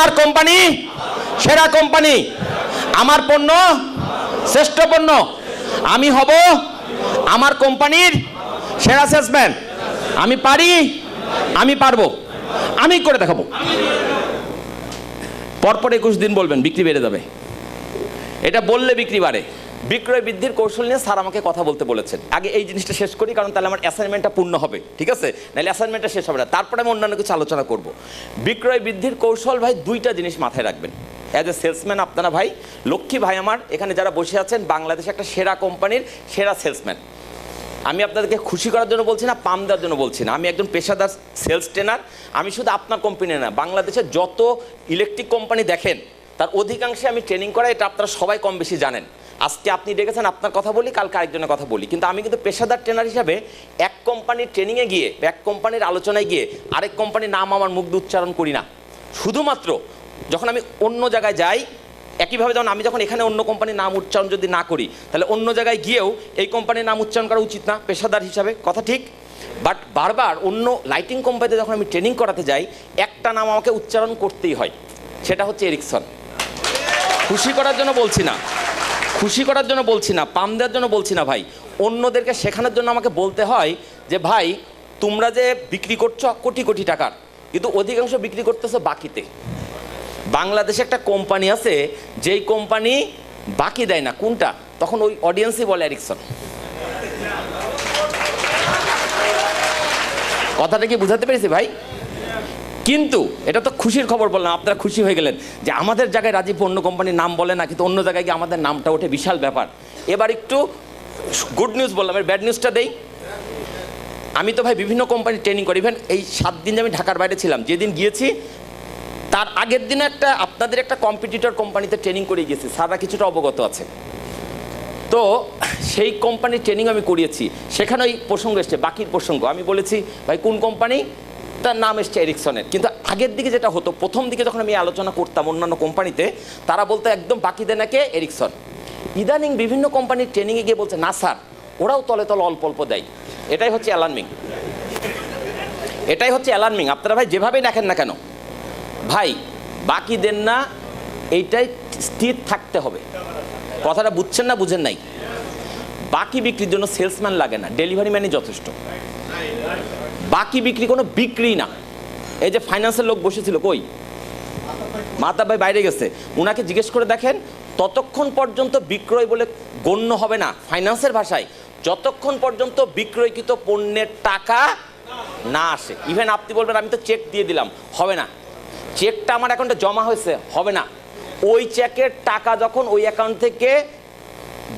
আমার কোম্পানি, সেরা কোম্পানি। আমার পণ্য, শ্রেষ্ঠ পণ্য। আমি হব আমার কোম্পানির সেরা সেলসম্যান আমি পারি, আমি পারব। আমি করে দেখাবো। পরপর একুশ দিন বলবেন, বিক্রি বেড়ে যাবে। এটা বললে বিক্রি বাড়ে। বিক্রয় বৃদ্ধির কৌশল নিয়ে স্যার আমাকে কথা বলতে বলেছেন। আগে এই জিনিসটা শেষ করি, কারণ তাহলে আমার অ্যাসাইনমেন্টটা পূর্ণ হবে, ঠিক আছে? নাহলে অ্যাসাইনমেন্টটা শেষ হবে না। তারপরে আমি অন্যান্য কিছু আলোচনা করব। বিক্রয় বৃদ্ধির কৌশল ভাই দুইটা জিনিস মাথায় রাখবেন। অ্যাজ এ সেলসম্যান আপনারা ভাই, লক্ষ্মী ভাই আমার, এখানে যারা বসে আছেন, বাংলাদেশে একটা সেরা কোম্পানির সেরা সেলসম্যান আমি আপনাদেরকে খুশি করার জন্য বলছি না, পাম দেওয়ার জন্য বলছি না। আমি একজন পেশাদার সেলস ট্রেনার আমি শুধু আপনার কোম্পানি না, বাংলাদেশের যত ইলেকট্রিক কোম্পানি দেখেন, তার অধিকাংশে আমি ট্রেনিং করা এটা আপনারা সবাই কম বেশি জানেন। আজকে আপনি ডেকেছেন, আপনার কথা বলি, কালকে আরেকজনের কথা বলি। কিন্তু আমি কিন্তু পেশাদার ট্রেনার হিসাবে এক কোম্পানির ট্রেনিংয়ে গিয়ে, এক কোম্পানির আলোচনায় গিয়ে আরেক কোম্পানির নাম আমার মুখ উচ্চারণ করি না। শুধুমাত্র যখন আমি অন্য জায়গায় যাই, একইভাবে যেমন আমি যখন এখানে অন্য কোম্পানির নাম উচ্চারণ যদি না করি, তাহলে অন্য জায়গায় গিয়েও এই কোম্পানির নাম উচ্চারণ করা উচিত না, পেশাদার হিসাবে, কথা ঠিক? বাট বারবার অন্য লাইটিং কোম্পানিতে যখন আমি ট্রেনিং করাতে যাই, একটা নাম আমাকে উচ্চারণ করতেই হয়, সেটা হচ্ছে এরিকসন খুশি করার জন্য বলছি না। খুশি করার জন্য বলছি না, পাম দেওয়ার জন্য বলছি না ভাই। অন্যদেরকে শেখানোর জন্য আমাকে বলতে হয় যে, ভাই, তোমরা যে বিক্রি করছ কোটি কোটি টাকার, কিন্তু অধিকাংশ বিক্রি করতেছো বাকিতে। বাংলাদেশে একটা কোম্পানি আছে, যেই কোম্পানি বাকি দেয় না। কোনটা? তখন ওই অডিয়েন্সই বলে অ্যারিকসন কথাটা কি বুঝাতে পেরেছি ভাই? কিন্তু এটা তো খুশির খবর বললাম, আপনারা খুশি হয়ে গেলেন। যে আমাদের জায়গায় রাজীব অন্য কোম্পানির নাম বলে না, কিন্তু অন্য জায়গায় গিয়ে আমাদের নামটা ওঠে, বিশাল ব্যাপার। এবার একটু গুড নিউজ বললাম এর ব্যাড নিউজটা দেই। আমি তো ভাই বিভিন্ন কোম্পানি ট্রেনিং করি ইভেন এই সাত দিন আমি ঢাকার বাইরে ছিলাম, যেদিন গিয়েছি, তার আগের দিনে একটা আপনাদের একটা কম্পিটিটর কোম্পানিতে ট্রেনিং করে গেছি সারা কিছুটা অবগত আছে। তো সেই কোম্পানির ট্রেনিং আমি করিয়েছি, সেখানে ওই প্রসঙ্গ এসছে, বাকির প্রসঙ্গ। আমি বলেছি, ভাই, কোন কোম্পানি? তার নাম এসছে এরিকসনের। কিন্তু আগের দিকে যেটা হতো, প্রথম দিকে যখন আমি আলোচনা করতাম অন্যান্য কোম্পানিতে, তারা বলতো একদম বাকি দেনাকে এরিকসন। ইদানিং বিভিন্ন কোম্পানির ট্রেনিংয়ে গিয়ে বলছে, না, স্যার, ওরাও তলে তলে অল্প অল্প দেয়। এটাই হচ্ছে অ্যালার্মিং এটাই হচ্ছে অ্যালার্মিং আপনারা ভাই যেভাবেই দেখেন না কেন, ভাই, বাকি দেন না, এইটাই স্থির থাকতে হবে। কথাটা বুঝছেন না, বুঝেন নাই? বাকি বিক্রির জন্য সেলসম্যান লাগে না, ডেলিভারি ম্যানই যথেষ্ট। বাকি বিক্রি কোনো বিক্রি না। এই যে ফাইন্যান্সের লোক বসেছিল, কই? মাতা ভাই বাইরে গেছে। ওনাকে জিজ্ঞেস করে দেখেন, ততক্ষণ পর্যন্ত বিক্রয় বলে গণ্য হবে না। ফাইন্যান্সের ভাষায়, যতক্ষণ পর্যন্ত বিক্রয়কৃত পণ্যের টাকা না আসে। ইভেন আপনি বলবেন, আমি তো চেক দিয়ে দিলাম, হবে না। চেকটা আমার অ্যাকাউন্টে জমা হয়েছে, হবে না। ওই চেকের টাকা যখন ওই অ্যাকাউন্ট থেকে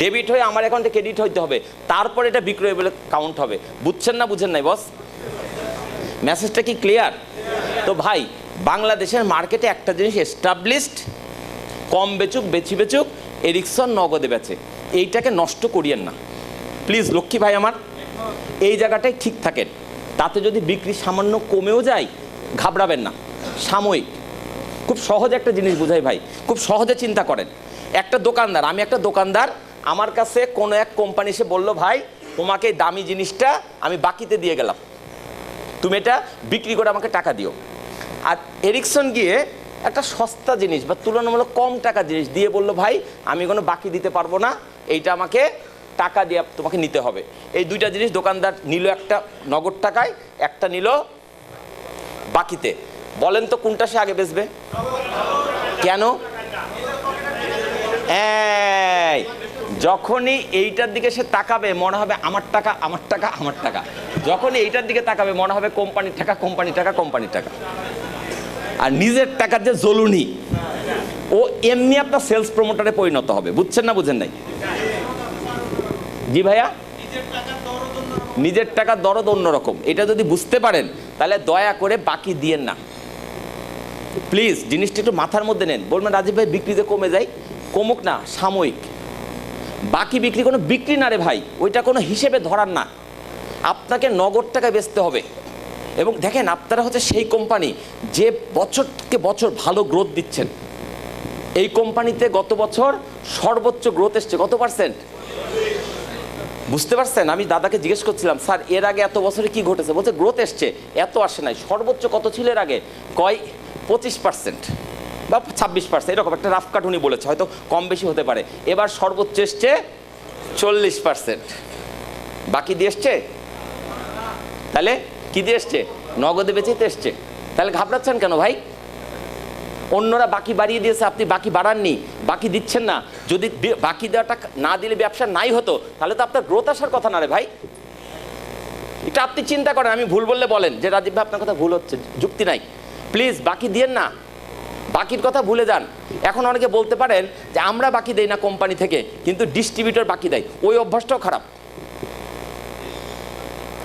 ডেবিট হয়ে আমার অ্যাকাউন্টে ক্রেডিট হইতে হবে, তারপর এটা বিক্রয় বলে কাউন্ট হবে। বুঝছেন না, বুঝেন নাই বস মেসেজটা কি ক্লিয়ার তো ভাই, বাংলাদেশের মার্কেটে একটা জিনিস এস্টাবলিশড কম বেচুক বেচি বেচুক এরিকসন নগদে বেচে। এইটাকে নষ্ট করিয়েন না। প্লিজ লক্ষ্মী ভাই আমার, এই জায়গাটায় ঠিক থাকেন তাতে যদি বিক্রি সামান্য কমেও যায়, ঘাবড়াবেন না। সাময়িক। খুব সহজ একটা জিনিস বুঝাই ভাই, খুব সহজে চিন্তা করেন। একটা দোকানদার, আমি একটা দোকানদার, আমার কাছে কোনো এক কোম্পানি এসে বলল, ভাই, তোমাকে দামি জিনিসটা আমি বাকিতে দিয়ে গেলাম। তুমি এটা বিক্রি করে আমাকে টাকা দিও। আর এরিকসন গিয়ে একটা সস্তা জিনিস বা তুলনামূলক কম টাকা জিনিস দিয়ে বলল, ভাই, আমি কোনো বাকি দিতে পারব না, এইটা আমাকে টাকা দিয়ে তোমাকে নিতে হবে। এই দুইটা জিনিস দোকানদার নিল একটা নগদ টাকায়, একটা নিল বাকিতে। বলেন তো, কোনটা সে আগে বেচবে? কেন? যখনই এইটার দিকে সে তাকাবে, মনে হবে, আমার টাকা আমার টাকা আমার টাকা। যখনই এইটার দিকে তাকাবে, মনে হবে কোম্পানির টাকা কোম্পানির টাকা কোম্পানির টাকা আর নিজের টাকার যে জলুনি, ও এমনি আপনার সেলস প্রমোটারে পরিণত হবে। বুঝছেন না, বুঝেন নাই? জি ভাইয়া? নিজের টাকার দরদ অন্যরকম। এটা যদি বুঝতে পারেন, তাহলে দয়া করে বাকি দিয়েন না। প্লিজ জিনিসটা একটু মাথার মধ্যে নেন। বলবেন, রাজীব ভাই বিক্রিতে কমে যায়, কমুক না, সাময়িক। বাকি বিক্রি কোনো বিক্রি না রে ভাই, ওইটা কোনো হিসেবে ধরার না। আপনাকে নগদ টাকায় বেচতে হবে। এবং দেখেন, আপনারা হচ্ছে সেই কোম্পানি যে বছরকে বছর ভালো গ্রোথ দিচ্ছেন। এই কোম্পানিতে গত বছর সর্বোচ্চ গ্রোথ এসছে। কত পার্সেন্ট বুঝতে পারছেন? আমি দাদাকে জিজ্ঞেস করছিলাম, স্যার, এর আগে এত বছরে কি ঘটেছে? বলছে গ্রোথ এসছে, এত আসে নাই। সর্বোচ্চ কত ছিল এর আগে? কয়, পঁচিশ পার্সেন্ট বা ছাব্বিশ পার্সেন্ট এরকম একটা রাফ কাট বলেছে, হয়তো কম বেশি হতে পারে। এবার সর্বোচ্চ এসছে চল্লিশ পার্সেন্ট বাকি দিয়ে এসছে তাহলে কি দিয়ে এসছে? নগদে বেঁচেতে এসছে। তাহলে ঘাবড়াচ্ছেন কেন ভাই? অন্যরা বাকি বাড়িয়ে দিয়েছে, আপনি বাকি বাড়াননি, বাকি দিচ্ছেন না। যদি বাকি দেওয়াটা না দিলে ব্যবসা নাই হতো, তাহলে তো আপনার গ্রোথ আসার কথা না রে ভাই। এটা আপনি চিন্তা করেন, আমি ভুল বললে বলেন। যে রাজীব ভাই আপনার কথা ভুল হচ্ছে, যুক্তি নাই। প্লিজ, বাকি দিয়েন না। বাকির কথা ভুলে যান। এখন অনেকে বলতে পারেন যে আমরা বাকি দেই না কোম্পানি থেকে, কিন্তু ডিস্ট্রিবিউটর বাকি দেয়। ওই অভ্যাসটাও খারাপ।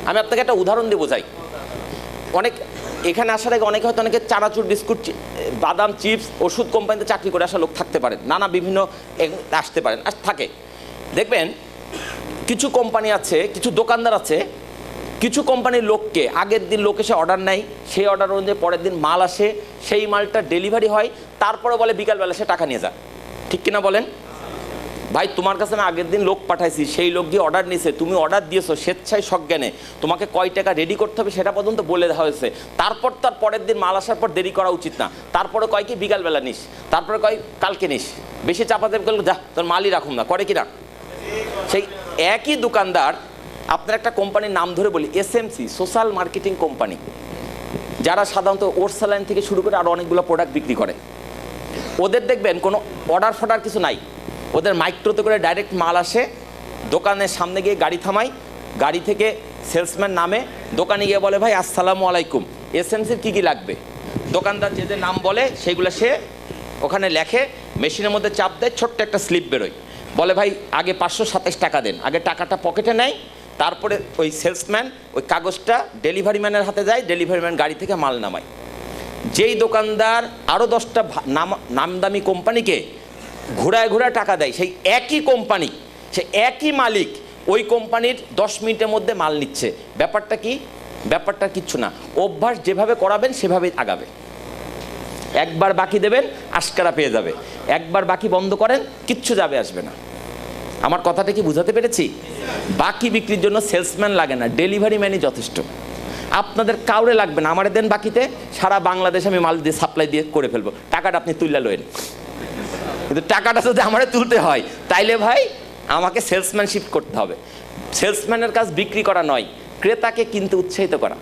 আমি আপনাকে একটা উদাহরণ দিয়ে বোঝাই। অনেক, এখানে আসার আগে অনেকে হয়তো অনেকে চানাচুর, বিস্কুট বাদাম, চিপস, ওষুধ কোম্পানিতে চাকরি করে আসা লোক থাকতে পারেন। নানা বিভিন্ন আসতে পারেন থাকে। দেখবেন, কিছু কোম্পানি আছে, কিছু দোকানদার আছে, কিছু কোম্পানির লোককে, আগের দিন লোক এসে অর্ডার নেয়, সেই অর্ডার অনুযায়ী পরের দিন মাল আসে, সেই মালটা ডেলিভারি হয়, তারপরে বলে বিকালবেলা সে টাকা নিয়ে যা ঠিক কিনা বলেন? ভাই, তোমার কাছে আমি আগের দিন লোক পাঠাইছি, সেই লোক গিয়ে অর্ডার নিয়েছে তুমি অর্ডার দিয়েছ, স্বেচ্ছায় সজ্ঞানে। তোমাকে কয় টাকা রেডি করতে হবে সেটা পর্যন্ত বলে দেওয়া হয়েছে। তারপর তার পরের দিন মাল আসার পর দেরি করা উচিত না। তারপরে কয় কি, বিকালবেলা নিস। তারপরে কয়, কালকে নিস। বেশি চাপা দেবে যা, তোর মালই রাখুন না। করে কি না? সেই একই দোকানদার, আপনার একটা কোম্পানির নাম ধরে বলি এসএমসি সোশ্যাল মার্কেটিং কোম্পানি যারা সাধারণত ওরসালাইন থেকে শুরু করে আরও অনেকগুলো প্রোডাক্ট বিক্রি করে। ওদের দেখবেন কোনো অর্ডার ফর্ডার কিছু নাই। ওদের মাইক্রোতে করে ডাইরেক্ট মাল আসে। দোকানের সামনে গিয়ে গাড়ি থামাই। গাড়ি থেকে সেলসম্যান নামে। দোকানে গিয়ে বলে, ভাই, আসসালামু আলাইকুম। এসএমসির কী কী লাগবে? দোকানদার যে যে নাম বলে সেইগুলো সে ওখানে লেখে। মেশিনের মধ্যে চাপ দেয়, ছোট্ট একটা স্লিপ বেরোয়। বলে, ভাই, আগে পাঁচশো সাতাশ টাকা দেন। আগে টাকাটা পকেটে নেয়। তারপরে ওই সেলসম্যান ওই কাগজটা ডেলিভারি ম্যানের হাতে যায়। ডেলিভারি ম্যান গাড়ি থেকে মাল নামায়। যেই দোকানদার আরও দশটা নাম নামদামি কোম্পানিকে ঘোরায় ঘোরায় টাকা দেয়। সেই একই কোম্পানি, সে একই মালিক, ওই কোম্পানির দশ মিনিটের মধ্যে মাল নিচ্ছে। ব্যাপারটা কি? ব্যাপারটা কিচ্ছু না। অভ্যাস যেভাবে করাবেন, সেভাবেই আগাবে। একবার বাকি দেবেন, আশকারা পেয়ে যাবে। একবার বাকি বন্ধ করেন, কিচ্ছু যাবে, আসবে না। আমার কথাটা কি বুঝাতে পেরেছি? বাকি বিক্রির জন্য সেলসম্যান লাগে না, ডেলিভারি ম্যানই যথেষ্ট। আপনাদের কাউরে লাগবে না, আমার দেন বাকিতে, সারা বাংলাদেশ আমি মাল দিয়ে, সাপ্লাই দিয়ে করে ফেলব। টাকাটা আপনি তুললে লোয়েন কিন্তু টাকাটা যদি আমারে তুলতে হয়, তাইলে ভাই আমাকে সেলসম্যানশিপ করতে হবে। সেলসম্যানের কাজ বিক্রি করা নয়, ক্রেতাকে কিনতে উৎসাহিত করা।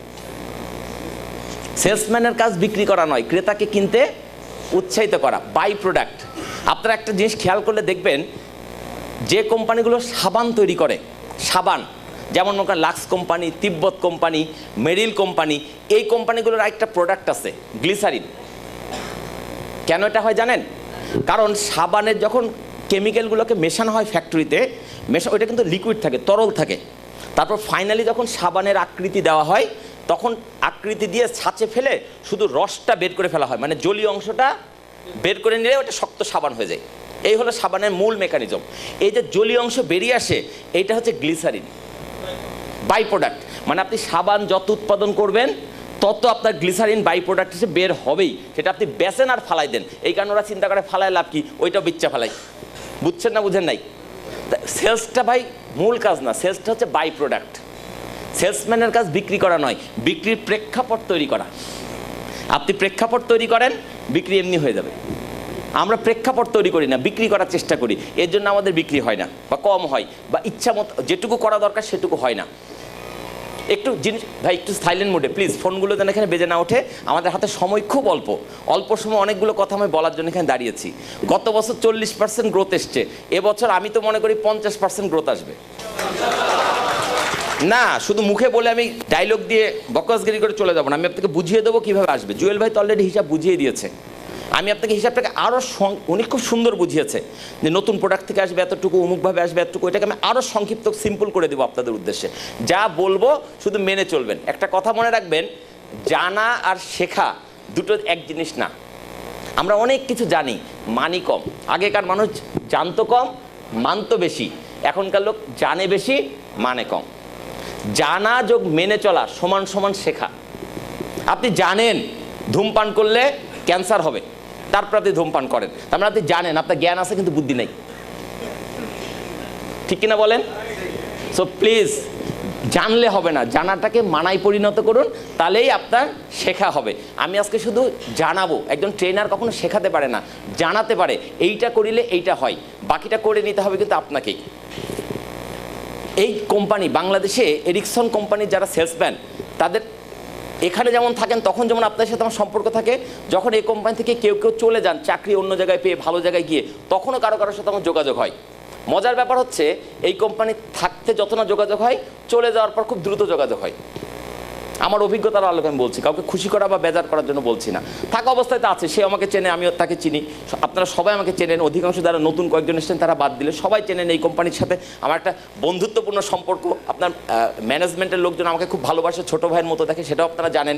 সেলসম্যানের কাজ বিক্রি করা নয়, ক্রেতাকে কিনতে উৎসাহিত করা বাই প্রোডাক্ট আপনারা একটা জিনিস খেয়াল করলে দেখবেন, যে কোম্পানিগুলো সাবান তৈরি করে, সাবান, যেমন মনে করেন Lux company, Tibet company, Meril company, এই কোম্পানিগুলোর একটা প্রোডাক্ট আছে, গ্লিসারিন। কেন এটা হয় জানেন? কারণ সাবানের যখন কেমিক্যালগুলোকে মেশানো হয় ফ্যাক্টরিতে, মেশা ওইটা কিন্তু লিকুইড থাকে, তরল থাকে। তারপর ফাইনালি যখন সাবানের আকৃতি দেওয়া হয়, তখন আকৃতি দিয়ে ছাঁচে ফেলে শুধু রসটা বের করে ফেলা হয়। মানে জলীয় অংশটা বের করে নিলে ওটা শক্ত সাবান হয়ে যায়। এই হলো সাবানের মূল মেকানিজম এই যে জলীয় অংশ বেরিয়ে আসে, এইটা হচ্ছে গ্লিসারিন বাই প্রোডাক্ট মানে আপনি সাবান যত উৎপাদন করবেন তত আপনার গ্লিসারিন বাই প্রোডাক্ট হিসেবে বের হবেই। সেটা আপনি বেচেন আর ফালাই দেন। এই কারণে ওরা চিন্তা করে, ফালায় লাভ কি? ওইটাও বিচ্ছা ফালাই। বুঝছেন না, বুঝেন নাই? সেলসটা ভাই মূল কাজ না সেলসটা হচ্ছে বাই প্রোডাক্ট সেলসম্যানের কাজ বিক্রি করা নয়, বিক্রির প্রেক্ষাপট তৈরি করা। আপনি প্রেক্ষাপট তৈরি করেন, বিক্রি এমনি হয়ে যাবে। আমরা প্রেক্ষাপট তৈরি করি না, বিক্রি করার চেষ্টা করি। এর জন্য আমাদের বিক্রি হয় না, বা কম হয়, বা ইচ্ছা মতো যেটুকু করা দরকার সেটুকু হয় না। একটু জিনিস ভাই, একটু সাইলেন্ট মোডে প্লিজ ফোনগুলো যেন এখানে বেজে না ওঠে। আমাদের হাতে সময় খুব অল্প। অল্প সময় অনেকগুলো কথা আমি বলার জন্য এখানে দাঁড়িয়েছি। গত বছর চল্লিশ পার্সেন্ট গ্রোথ এসছে। এবছর আমি তো মনে করি পঞ্চাশ পার্সেন্ট গ্রোথ আসবে। না, শুধু মুখে বলে আমি ডায়লগ দিয়ে বকসগিরি করে চলে যাব না। আমি আপনাকে বুঝিয়ে দেবো কীভাবে আসবে। জুয়েল ভাই তো অলরেডি হিসাব বুঝিয়ে দিয়েছে। আমি আপনাকে হিসাবটাকে আরও উনি খুব সুন্দর বুঝিয়েছে যে নতুন প্রোডাক্ট থেকে আসবে, এতটুকু, অমুকভাবে আসবে, এতটুকু, এটাকে আমি আরও সংক্ষিপ্ত সিম্পল করে দেবো আপনাদের উদ্দেশ্যে। যা বলব শুধু মেনে চলবেন। একটা কথা মনে রাখবেন, জানা আর শেখা দুটো এক জিনিস না। আমরা অনেক কিছু জানি মানি কম। আগেকার মানুষ জানতো কম, মানতো বেশি। এখনকার লোক জানে বেশি মানে কম। জানা যোগ মেনে চলা সমান সমান শেখা। আপনি জানেন, ধূমপান করলে ক্যান্সার হবে। তারপর আপনি ধূমপান করেন। তার মানে আপনি জানেন, আপনার জ্ঞান আছে কিন্তু বুদ্ধি নেই। ঠিক কিনা বলেন? সো প্লিজ জানলে হবে না। জানাটাকে মানায় পরিণত করুন, তাহলেই আপনার শেখা হবে। আমি আজকে শুধু জানাব, একজন ট্রেনার কখনো শেখাতে পারে না, জানাতে পারে, এইটা করিলে এইটা হয়। বাকিটা করে নিতে হবে কিন্তু আপনাকেই। এই কোম্পানি, বাংলাদেশে এরিকসন কোম্পানির যারা সেলসম্যান তাদের এখানে যেমন থাকেন, তখন যেমন আপনার সাথে আমার সম্পর্ক থাকে, যখন এই কোম্পানি থেকে কেউ কেউ চলে যান, চাকরি অন্য জায়গায় পেয়ে ভালো জায়গায় গিয়ে, তখনও কারও কারোর সাথে আমার যোগাযোগ হয়। মজার ব্যাপার হচ্ছে, এই কোম্পানি থাকতে যত না যোগাযোগ হয়, চলে যাওয়ার পর খুব দ্রুত যোগাযোগ হয়। আমার অভিজ্ঞতার আলোকে আমি বলছি, কাউকে খুশি করা বা বেজার করার জন্য বলছি না। থাকা অবস্থায় তো আছে সে আমাকে চেনে, আমিও তাকে চিনি। আপনারা সবাই আমাকে চেনেন, অধিকাংশ যারা নতুন কয়েকজন এসেছেন তারা বাদ দিলে সবাই চেনেন এই কোম্পানির সাথে। আমার একটা বন্ধুত্বপূর্ণ সম্পর্ক, আপনার ম্যানেজমেন্টের লোকজন আমাকে খুব ভালোবাসে, ছোটো ভাইয়ের মতো দেখে, সেটাও আপনারা জানেন।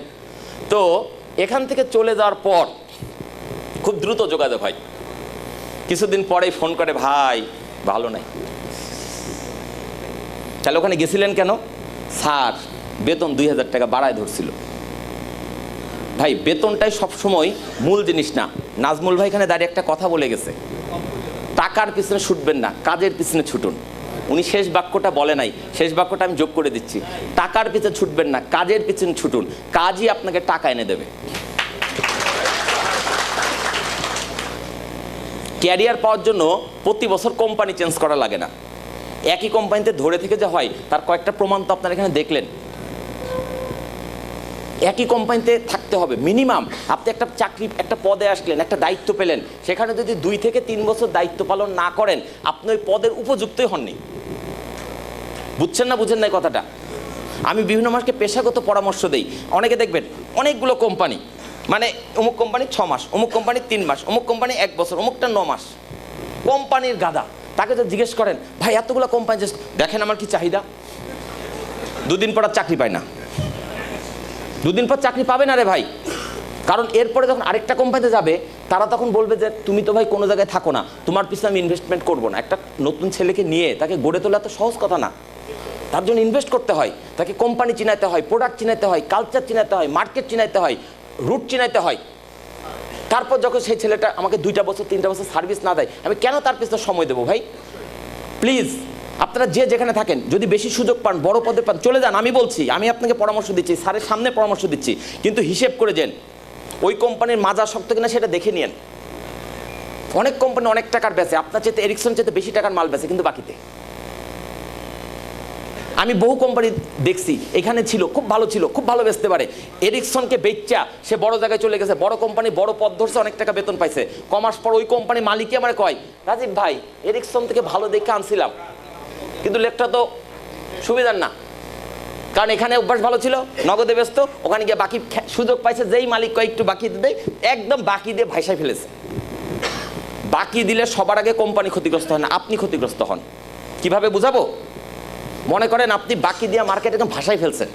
তো এখান থেকে চলে যাওয়ার পর খুব দ্রুত যোগাযোগ হয়। কিছুদিন পরেই ফোন করে, ভাই, ভালো নাই। তাহলে ওখানে গেছিলেন কেন? স্যার বেতন দুই হাজার টাকা বাড়ায় ধরছিল। ভাই, বেতনটাই সবসময় মূল জিনিস না। নাজমুল ভাই এখানে দাঁড়িয়ে একটা কথা বলে গেছে। টাকার পিছনে ছুটবেন না, কাজের পিছনে ছুটুন। উনি শেষ বাক্যটা বলে নাই, শেষ বাক্যটা আমি যোগ করে দিচ্ছি। টাকার পিছনে ছুটবেন না, কাজের পিছনে ছুটুন। কাজই আপনাকে টাকা এনে দেবে। ক্যারিয়ার পাওয়ার জন্য প্রতি বছর কোম্পানি চেঞ্জ করা লাগে না। একই কোম্পানিতে ধরে থেকে যে হয়, তার কয়েকটা প্রমাণ তো আপনারা এখানে দেখলেন। একই কোম্পানিতে থাকতে হবে। মিনিমাম আপনি একটা চাকরি, একটা পদে আসলেন, একটা দায়িত্ব পেলেন, সেখানে যদি দুই থেকে তিন বছর দায়িত্ব পালন না করেন, আপনি ওই পদের উপযুক্তই হননি। বুঝছেন না, বুঝেন না কথাটা? আমি বিভিন্ন মানুষকে পেশাগত পরামর্শ দেই। অনেকে দেখবেন, অনেকগুলো কোম্পানি মানে অমুক কোম্পানি ছ মাস, অমুক কোম্পানি তিন মাস, অমুক কোম্পানি এক বছর, অমুকটা ন মাস। কোম্পানির গাদা। তাকে তো জিজ্ঞেস করেন, ভাই, এতগুলো কোম্পানি দেখেন আমার কি চাহিদা? দুদিন পর চাকরি পায় না। দুদিন পর চাকরি পাবে না রে ভাই। কারণ এরপরে যখন আরেকটা কোম্পানিতে যাবে, তারা তখন বলবে যে, তুমি তো ভাই কোনো জায়গায় থাকো না। তোমার পিছনে আমি ইনভেস্টমেন্ট করব না। একটা নতুন ছেলেকে নিয়ে তাকে গড়ে তোলা তো সহজ কথা না। তার জন্য ইনভেস্ট করতে হয়। তাকে কোম্পানি চিনাইতে হয় প্রোডাক্ট চিনাইতে হয় কালচার চিনাইতে হয় মার্কেট চিনাইতে হয় রুট চিনাইতে হয়। তারপর যখন সেই ছেলেটা আমাকে দুইটা বছর, তিনটা বছর সার্ভিস না দেয়, আমি কেন তার পিছনে সময় দেবো ভাই? প্লিজ আপনারা যে যেখানে থাকেন, যদি বেশি সুযোগ পান, বড় পদে পান, চলে যান, আমি বলছি, আমি আপনাকে পরামর্শ দিচ্ছি, স্যারের সামনে পরামর্শ দিচ্ছি, কিন্তু হিসেব করে যান, ওই কোম্পানির মাজা শক্ত কিনা সেটা দেখে নিন অনেক কোম্পানি অনেক টাকার বেচে, আপনার চেয়ে এরিকসন চেয়ে বেশি টাকার মাল বেচে, কিন্তু বাকিতে। আমি বহু কোম্পানি দেখছি, এখানে ছিল, খুব ভালো ছিল, খুব ভালো বেচতে পারে। এরিকসনকে বেচা, সে বড় জায়গায় চলে গেছে, বড় কোম্পানি, বড় পদ ধরছে, অনেক টাকা বেতন পাইছে। কমার্স পর ওই কোম্পানি মালিকই আমার কয়, রাজীব ভাই, এরিকসন থেকে ভালো দেখে আনছিলাম। কিন্তু লেখটা তো সুবিধার না। কারণ এখানে অভ্যাস ভালো ছিল, নগদে ব্যস্ত, ওখানে গিয়ে বাকি সুযোগ পাইছে, যেই মালিক একটু বাকি দেয়, একদম বাকি দিয়ে ভাইসায় ফেলেছে। বাকি দিলে সবার আগে কোম্পানি ক্ষতিগ্রস্ত হয় না, আপনি ক্ষতিগ্রস্ত হন। কীভাবে বুঝাবো? মনে করেন আপনি বাকি দিয়ে মার্কেট একদম ভাষায় ফেলছেন।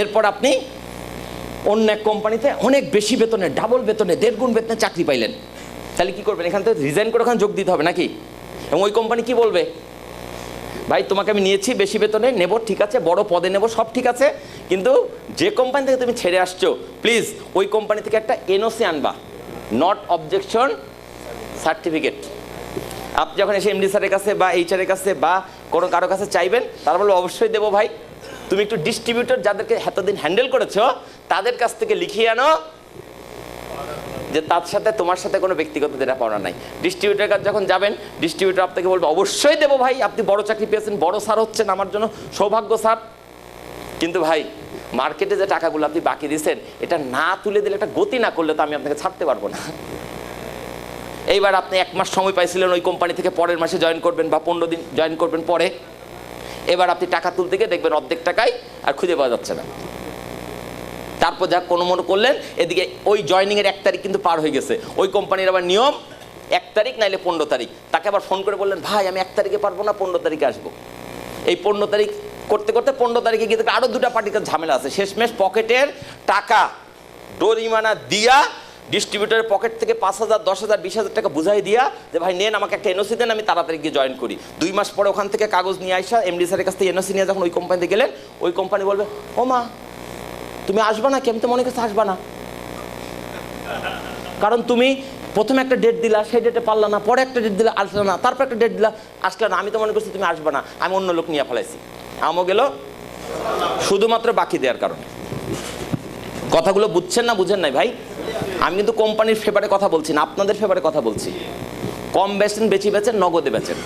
এরপর আপনি অন্য এক কোম্পানিতে অনেক বেশি বেতনে, ডাবল বেতনে, দেড় গুণ বেতনে চাকরি পাইলেন। তাহলে কি করবেন? এখান থেকে রিজাইন করে ওখানে যোগ দিতে হবে নাকি? এবং ওই কোম্পানি কি বলবে? ভাই, তোমাকে আমি নিয়েছি, বেশি বেতনে নেব, ঠিক আছে, বড় পদে নেব, সব ঠিক আছে, কিন্তু যে কোম্পানি থেকে তুমি ছেড়ে আসছো প্লিজ ওই কোম্পানি থেকে একটা এনওসি আনবা নট অবজেকশন সার্টিফিকেট আপনি যখন এসে এমডি স্যারের কাছে বা এইচআরের কাছে বা কোনো কারও কাছে চাইবেন, তারা বলবে, অবশ্যই দেবো ভাই। তুমি একটু ডিস্ট্রিবিউটর যাদেরকে এতদিন হ্যান্ডেল করেছ, তাদের কাছ থেকে লিখিয়ে আনো যে তার সাথে তোমার সাথে কোনো ব্যক্তিগত যেটা পাওনা নাই। ডিস্ট্রিবিউটার কাছে যখন যাবেন ডিস্ট্রিবিউটর আপনাকে বলবে, অবশ্যই দেবো ভাই, আপনি বড় চাকরি পেয়েছেন, বড় স্যার হচ্ছেন আমার জন্য, সৌভাগ্য স্যার। কিন্তু ভাই মার্কেটে যে টাকাগুলো আপনি বাকি দিয়েছেন এটা না তুলে দিলে এটা গতি না করলে তো আমি আপনাকে ছাড়তে পারব না। এইবার আপনি এক মাস সময় পাইছিলেন ওই কোম্পানি থেকে পরের মাসে জয়েন করবেন বা পনেরো দিন জয়েন করবেন পরে। এবার আপনি টাকা তুলতে গিয়ে দেখবেন অর্ধেক টাকায় আর খুঁজে পাওয়া যাচ্ছে না। তারপর যা কোনো মনে করলেন, এদিকে ওই জয়নিংয়ের এক তারিখ কিন্তু পার হয়ে গেছে। ওই কোম্পানির আবার নিয়ম, এক তারিখ নাইলে পনেরো তারিখ। তাকে আবার ফোন করে বললেন, ভাই, আমি এক তারিখে পারব না, পনেরো তারিখে আসব। এই পনেরো তারিখ করতে করতে পনেরো তারিখে গিয়ে আরও দুটা পার্টির ঝামেলা আছে। শেষমেশ পকেটের টাকা ডোরিমানা দিয়া ডিস্ট্রিবিউটারের পকেট থেকে পাঁচ হাজার, দশ হাজার, বিশ হাজার টাকা বুঝাই দিয়া যে, ভাই, নেন, আমাকে একটা এনওসি দেন, আমি তাড়াতাড়ি গিয়ে জয়েন করি। দুই মাস পরে ওখান থেকে কাগজ নিয়ে আসা এমডি স্যারের কাছ থেকে এনওসি নিয়ে যখন ওই কোম্পানিতে গেলেন, ওই কোম্পানি বলবে, ও মা তুমি আসবা না কি আমি তো মনে করছি আসবা না। কারণ তুমি প্রথমে একটা ডেট দিলা, সেই ডেটে পারলা না, পরে একটা ডেট দিলা, আসলে না, তারপর একটা ডেট দিলা, আসলে না। আমি তো মনে করছি তুমি আসবা না। আমি অন্য লোক নিয়ে ফেলাইছি। আমও গেল শুধুমাত্র বাকি দেওয়ার কারণে। কথাগুলো বুঝছেন না বুঝেন নাই ভাই? আমি কিন্তু কোম্পানির ফেভারে কথা বলছি না, আপনাদের ফেভারে কথা বলছি। কম বেচেন বেশি বেচেন, নগদে বেচেন।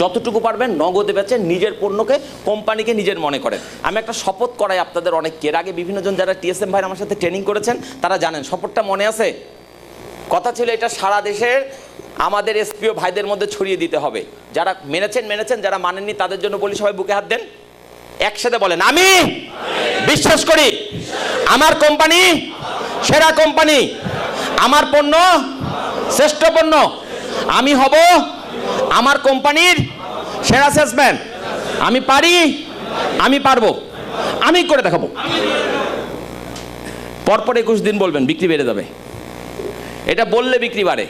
যতটুকু পারবেন নগদে বেচেন নিজের পণ্যকে কোম্পানিকে নিজের মনে করেন। আমি একটা শপথ করাই আপনাদের অনেককে। এর আগে বিভিন্ন জন যারা টিএসএম ভাই আমার সাথে ট্রেনিং করেছেন, তারা জানেন, শপথটা মনে আছে? কথা ছিল এটা সারা দেশের, আমাদের এসপিও ভাইদের মধ্যে ছড়িয়ে দিতে হবে। যারা মেনেছেন মেনেছেন, যারা মানেননি, তাদের জন্য বলি, সবাই বুকে হাত দেন। একসাথে বলেন, আমি বিশ্বাস করি, আমার কোম্পানি সেরা কোম্পানি, আমার পণ্য শ্রেষ্ঠ পণ্য, আমি হব আমার কোম্পানির সেরা সেলসম্যান আমি পারি, আমি পারব, আমি করে দেখাবো। পরপর একুশ দিন বলবেন, বিক্রি বেড়ে যাবে। এটা বললে বিক্রি বাড়ে।